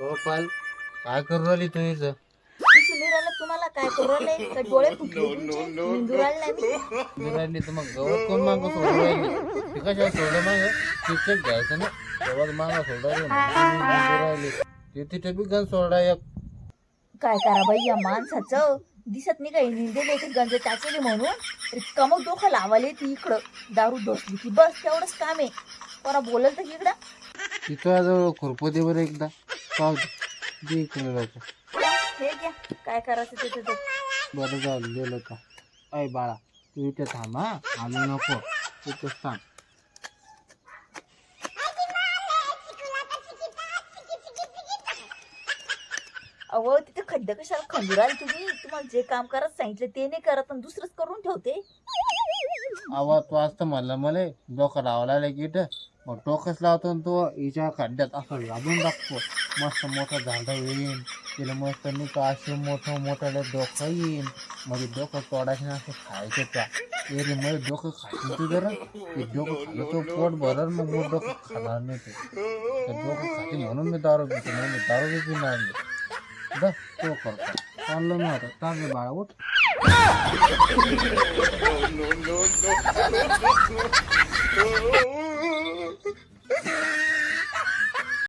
हो पाल काय करू राहिली तू इथं? तुम्हाला काय करू राहिले का डोळे फुटले तुमचे? निंदू राहिले नाही मी तू राहिली तर मग गवत कोण मागं सोडू राहिली? ते कशा सोडलं माग? तिथेच घ्यायचं ना. गवत मागं सोडायला म्हणून मी निघू राहिली ते तिथे बी गण सोडा एक. काय करा बाई या माणसाचं दिसत नाही काही निंदेले ते गंज टाचले म्हणून. रिकाम डोकं लावाले ती इकडं. दारू डोसली की बस तेवढंच काम आहे. कोणा बोलल तर इकडं. तिथं आज खुरपती बरं एकदा. दे. इकडे हे घ्या. काय करायचं ते ते बरं झालं दिलं का? अय बाळा तू इथे थांब हा. आलो नको. इथेच थांब. अहो तिथे खड्डे कशाला खंदुराल तुम्ही? तुम्हाला जे काम करत सांगितलं ते नाही करत आणि दुसरंच करून ठेवते. आवाज तू असतं म्हणलं मला डोकं लावला की इथं. मग टोकस लावतो आणि तो हिच्या खड्ड्यात असं लाभून टाकतो. मस्त मोठं झाडं येईन तिला मस्त मी का असे मोठं मोठं डोकं येईन. मध्ये डोकं तोडायचं ना असं खायचं त्या. एरी मध्ये डोकं खायचं तू जरा. ते डोकं खाल्लं तो पोट भरल मग मोठं डोकं खाणार नाही ते. डोकं खाते म्हणून मी दारू पितो म्हणून मी दारू बी पिणार नाही. जा तो करतो. चाललं मी चाललं बाळा उठ.